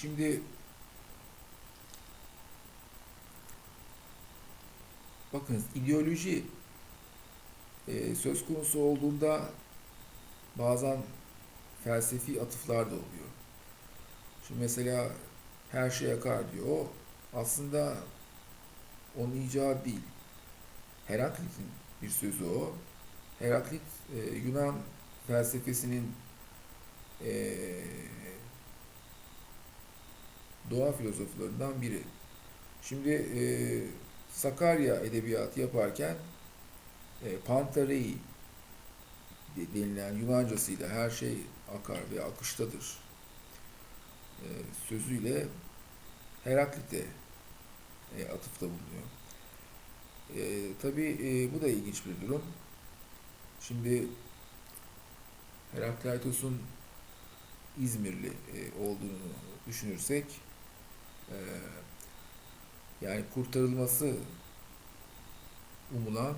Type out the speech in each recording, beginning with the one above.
Şimdi bakın ideoloji e, söz konusu olduğunda bazen felsefi atıflar da oluyor. Şimdi mesela her şey yakar diyor. O aslında onun icadı değil. Heraklit'in bir sözü o. Heraklit e, Yunan felsefesinin e, doğa filozoflarından biri. Şimdi e, Sakarya edebiyatı yaparken e, Pantarei de- denilen Yunancasıyla her şey akar ve akıştadır e, sözüyle Heraklit'e e, atıfta bulunuyor. E, tabii e, bu da ilginç bir durum. Şimdi Herakleitos'un İzmirli e, olduğunu düşünürsek e, yani kurtarılması umulan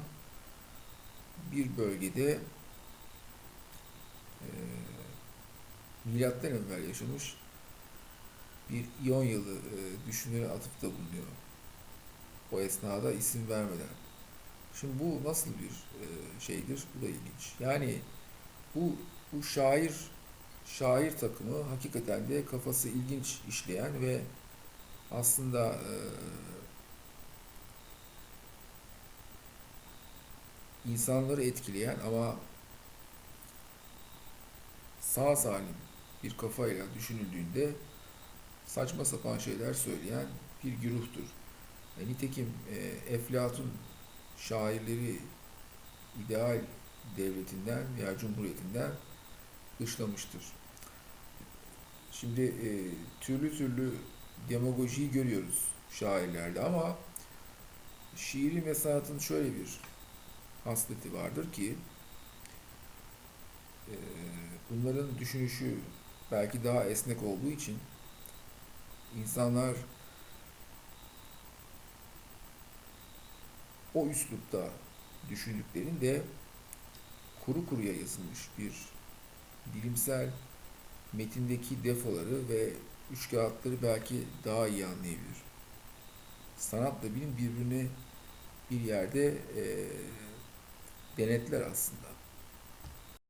bir bölgede e, milattan evvel yaşamış bir İonyalı e, düşünüre atıfta bulunuyor. O esnada isim vermeden. Şimdi bu nasıl bir e, şeydir? Bu da ilginç. Yani bu bu şair şair takımı hakikaten de kafası ilginç işleyen ve aslında e, insanları etkileyen ama sağ salim bir kafayla düşünüldüğünde saçma sapan şeyler söyleyen bir güruhtur. E, nitekim e, Eflatun şairleri ideal devletinden veya cumhuriyetinden dışlamıştır. Şimdi e, türlü türlü demagojiyi görüyoruz şairlerde ama şiiri ve sanatın şöyle bir hasleti vardır ki e, bunların düşünüşü belki daha esnek olduğu için insanlar o üslupta düşündüklerinde kuru kuruya yazılmış bir bilimsel metindeki defoları ve üç kağıtları belki daha iyi anlayabilir. Sanatla bilim birbirini bir yerde eee denetler aslında.